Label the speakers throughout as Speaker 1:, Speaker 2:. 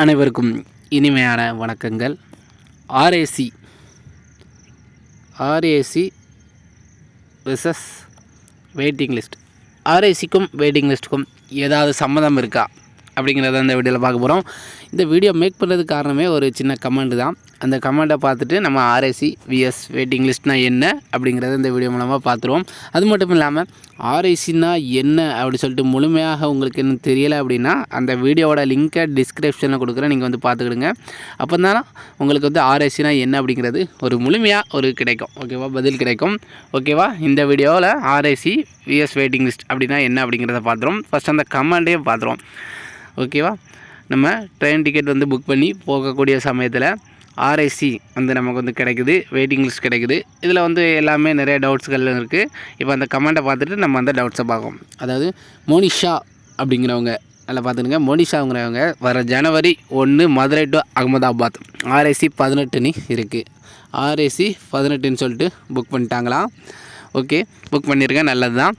Speaker 1: அனைவருக்கும் இனிமையான வணக்கங்கள். RAC RAC versus waiting list ஆர்ஏசிக்கும் waiting லிஸ்ட்டுக்கும் ஏதாவது சம்மதம் இருக்கா? அப்படிங்கிறத இந்த வீடியோவில் பார்க்க போகிறோம் இந்த வீடியோ மேக் பண்ணுறதுக்கு காரணமே ஒரு சின்ன கமெண்ட் தான். அந்த கமெண்ட்டை பார்த்துட்டு நம்ம ஆர்ஏசி விஎஸ் வெயிட்டிங் லிஸ்ட்னா என்ன அப்படிங்கிறத இந்த வீடியோ மூலமாக பார்த்துருவோம். அது மட்டும் இல்லாமல் ஆர்ஐசின்னா என்ன அப்படி சொல்லிட்டு முழுமையாக உங்களுக்கு என்ன தெரியலை அப்படின்னா அந்த வீடியோவோட லிங்க்கை டிஸ்கிரிப்ஷனில் கொடுக்குறேன். நீங்கள் வந்து பார்த்துக்கிடுங்க. அப்போ தான் உங்களுக்கு வந்து ஆர்ஐசினா என்ன அப்படிங்கிறது ஒரு முழுமையாக ஒரு கிடைக்கும். ஓகேவா பதில் கிடைக்கும். ஓகேவா இந்த வீடியோவில் ஆர்ஐசி விஎஸ் வெயிட்டிங் லிஸ்ட் அப்படின்னா என்ன அப்படிங்கிறத பார்த்துருவோம். ஃபஸ்ட் அந்த கமெண்ட்டே பார்த்துருவோம். ஓகேவா நம்ம ட்ரெயின் டிக்கெட் வந்து புக் பண்ணி போகக்கூடிய சமயத்தில் ஆர்ஐசி வந்து நமக்கு வந்து கிடைக்குது வெயிட்டிங் லிஸ்ட் கிடைக்குது. இதில் வந்து எல்லாமே நிறைய டவுட்ஸ்கள் இருக்குது இப்போ அந்த கமெண்ட்டை பார்த்துட்டு நம்ம அந்த டவுட்ஸை பார்ப்போம். அதாவது மோனிஷா அப்படிங்கிறவங்க அதில் பார்த்துருங்க மோனிஷாங்கிறவங்க வர ஜனவரி ஒன்று மதுரை டு அகமதாபாத். ஆர்ஐசி பதினெட்டுன்னு இருக்குது ஆர்ஐசி பதினெட்டுன்னு சொல்லிட்டு புக் பண்ணிட்டாங்களாம் ஓகே புக் பண்ணியிருக்கேன் நல்லது தான்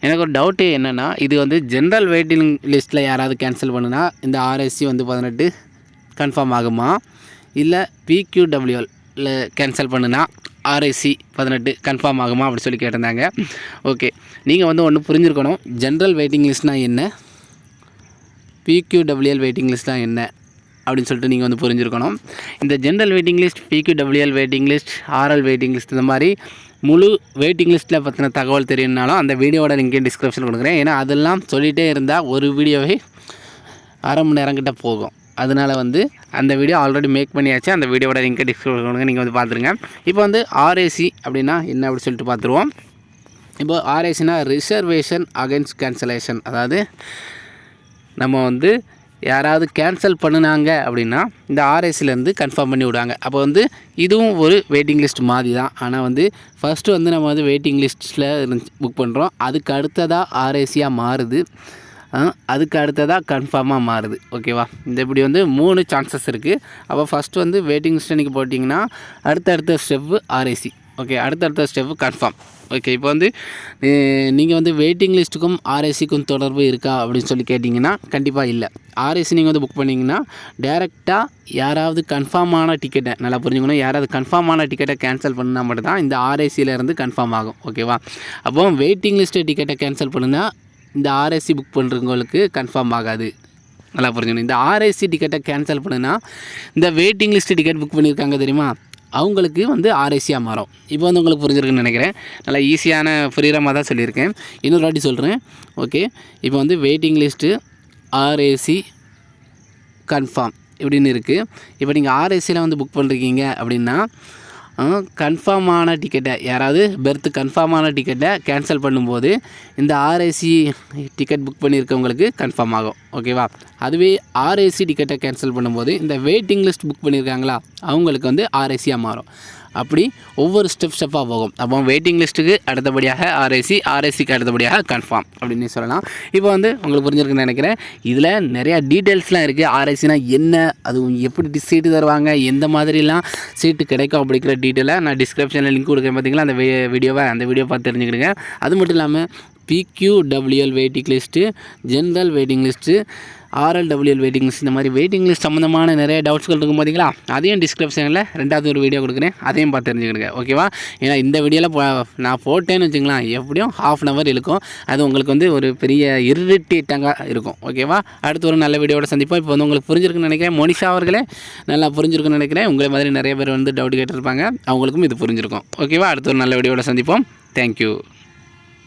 Speaker 1: எனக்கு ஒரு டவுட்டு என்னென்னா இது வந்து ஜென்ரல் வெயிட்டிங் லிஸ்ட்டில் யாராவது கேன்சல் பண்ணுனா இந்த ஆர்எஸ்சி வந்து பதினெட்டு கன்ஃபார்ம் ஆகுமா? இல்லை பிக்யூடபிள்யூஎல் கேன்சல் பண்ணுனா ஆர்ஐசி பதினெட்டு கன்ஃபார்ம் ஆகுமா அப்படி சொல்லி கேட்டிருந்தாங்க. ஓகே நீங்கள் வந்து ஒன்று புரிஞ்சுருக்கணும். ஜென்ரல் வெயிட்டிங் லிஸ்ட்னால் என்ன? பிக்யூடபிள்யூஎல் வெயிட்டிங் லிஸ்ட்னால் என்ன? அப்படின்னு சொல்லிட்டு நீங்கள் வந்து புரிஞ்சுருக்கணும். இந்த general waiting list PQWL waiting list RL waiting list இந்த மாதிரி முழு வெயிட்டிங் லிஸ்ட்டில் பற்றின தகவல் தெரியும்னாலும் அந்த வீடியோவோட லிங்கே டிஸ்கிரிப்ஷன் கொடுக்குறேன். ஏன்னா அதெல்லாம் சொல்லிகிட்டே இருந்தால் ஒரு வீடியோவே அரை மணி நேரம் கிட்ட போகும். அதனால் வந்து அந்த வீடியோ ஆல்ரெடி மேக் பண்ணியாச்சு. அந்த வீடியோட லிங்க்கை டிஸ்கிரிப்ஷன் கொடுங்க. நீங்கள் வந்து பார்த்துருங்க. இப்போ வந்து ஆர்ஏசி அப்படின்னா என்ன அப்படி சொல்லிட்டு பார்த்துருவோம். இப்போ ஆர்ஏசினா ரிசர்வேஷன் அகைன்ஸ்ட் கேன்சலேஷன் அதாவது நம்ம வந்து யாராவது கேன்சல் பண்ணினாங்க அப்படின்னா இந்த ஆர்ஏசிலேருந்து கன்ஃபார்ம் பண்ணி விடுவாங்க. அப்போ வந்து இதுவும் ஒரு வெயிட்டிங் லிஸ்ட் மாதிரி தான் ஆனால் வந்து ஃபஸ்ட்டு வந்து நம்ம வந்து வெயிட்டிங் லிஸ்ட்டில் புக் பண்ணுறோம் அதுக்கு அடுத்ததாக ஆர்ஏசியாக மாறுது. அதுக்கு அடுத்ததாக கன்ஃபார்மாக மாறுது. ஓகேவா இந்த இப்படி வந்து மூணு சான்சஸ் இருக்குது அப்போ ஃபஸ்ட்டு வந்து வெயிட்டிங் லிஸ்ட் போட்டிங்கன்னா அடுத்தடுத்த ஸ்டெப்பு ஆர்ஏசி ஓகே அடுத்தடுத்த ஸ்டெப்பு கன்ஃபார்ம் ஓகே இப்போ வந்து நீங்கள் வந்து வெயிட்டிங் லிஸ்ட்டுக்கும் ஆர்ஏசிக்கும் தொடர்பு இருக்கா அப்படின்னு சொல்லி கேட்டிங்கன்னா கண்டிப்பாக இல்லை. ஆர்ஏசி நீங்கள் வந்து புக் பண்ணிங்கன்னா டேரெக்டாக யாராவது கன்ஃபார்மான டிக்கெட்டை நல்லா புரிஞ்சுக்கணும். யாராவது கன்ஃபார்மான டிக்கெட்டை கேன்சல் பண்ணால் மட்டும்தான் இந்த ஆர்ஏசியிலேருந்து கன்ஃபார்ம் ஆகும். ஓகேவா அப்போ வெயிட்டிங் லிஸ்ட்டு டிக்கெட்டை கேன்சல் பண்ணுன்னா இந்த ஆர்ஏசி புக் பண்ணுறவங்களுக்கு கன்ஃபார்ம் ஆகாது. நல்லா புரிஞ்சுக்கணும். இந்த ஆர்ஏசி டிக்கெட்டை கேன்சல் பண்ணுன்னா இந்த வெயிட்டிங் லிஸ்ட்டு டிக்கெட் புக் பண்ணியிருக்காங்க தெரியுமா? அவங்களுக்கு வந்து ஆர்ஏசியாக மாறும். இப்போ வந்து உங்களுக்கு புரிஞ்சிருக்குன்னு நினைக்கிறேன். நல்லா ஈஸியான ஃப்ரீரமாக தான் சொல்லியிருக்கேன். இன்னொரு வாட்டி சொல்கிறேன் ஓகே இப்போ வந்து வெயிட்டிங் லிஸ்ட்டு ஆர்ஏசி கன்ஃபார்ம் இப்படின்னு இருக்குது இப்போ நீங்கள் ஆர்ஏசியில் வந்து புக் பண்ணுறீங்க அப்படின்னா கன்ஃபார்மான டிக்கெட்டை யாராவது பெர்த்து கன்ஃபார்மான டிக்கெட்டை கேன்சல் பண்ணும்போது இந்த ஆர்ஏசி டிக்கெட் புக் பண்ணியிருக்கவங்களுக்கு கன்ஃபார்ம் ஆகும். ஓகேவா அதுவே ஆர்ஏசி டிக்கெட்டை கேன்சல் பண்ணும்போது இந்த வெயிட்டிங் லிஸ்ட் புக் பண்ணியிருக்காங்களா அவங்களுக்கு வந்து ஆர்ஏசியாக மாறும். அப்படி ஒவ்வொரு ஸ்டெப் ஸ்டெப்பாக போகும். அப்போ வெயிட்டிங் லிஸ்ட்டுக்கு அடுத்தபடியாக ஆர்ஐசி ஆர்ஐசிக்கு அடுத்தபடியாக கன்ஃபார்ம் அப்படின்னு சொல்லலாம். இப்போ வந்து உங்களுக்கு புரிஞ்சிருக்குன்னு நினைக்கிறேன். இதில் நிறையா டீட்டெயில்ஸ்லாம் இருக்குது ஆர்ஐசினா என்ன? அது எப்படி சீட்டு தருவாங்க? எந்த மாதிரிலாம் சீட்டு கிடைக்கும் அப்படிங்கிற டீட்டெயிலை நான் டிஸ்கிரிப்ஷனில் லிங்க் கொடுக்குறேன் பார்த்தீங்களா அந்த வீடியோவை அந்த வீடியோ பார்த்து தெரிஞ்சுக்கிடுங்க. அது மட்டும் இல்லாமல் PQWL waiting list general waiting list RLWL waiting list இந்த மாதிரி வெயிட்டிங் லிஸ்ட் சம்மந்தமான நிறைய டவுட்ஸ்கள் இருக்கும் பார்த்தீங்களா அதையும் டிஸ்கிரிப்ஷனில் ரெண்டாவது ஒரு வீடியோ கொடுக்குறேன். அதையும் பார்த்து தெரிஞ்சுக்கிடுங்க. ஓகேவா ஏன்னா இந்த வீடியோவில் நான் போட்டேன்னு வச்சுங்களேன். எப்படியும் ஹாஃப் அன் ஹவர் இருக்கும் அது உங்களுக்கு வந்து ஒரு பெரிய இரிட்டேட்டாக இருக்கும். ஓகேவா அடுத்து ஒரு நல்ல வீடியோட சந்திப்போம். இப்போ வந்து உங்களுக்கு புரிஞ்சிருக்குன்னு நினைக்கிறேன். மோனிஷா அவர்களே நல்லா புரிஞ்சிருக்குன்னு நினைக்கிறேன். உங்களை மாதிரி நிறைய பேர் வந்து டவுட் கேட்டிருப்பாங்க. அவங்களுக்கும் இது புரிஞ்சிருக்கும். ஓகேவா அடுத்து ஒரு நல்ல வீடியோட சந்திப்போம். தேங்க்யூ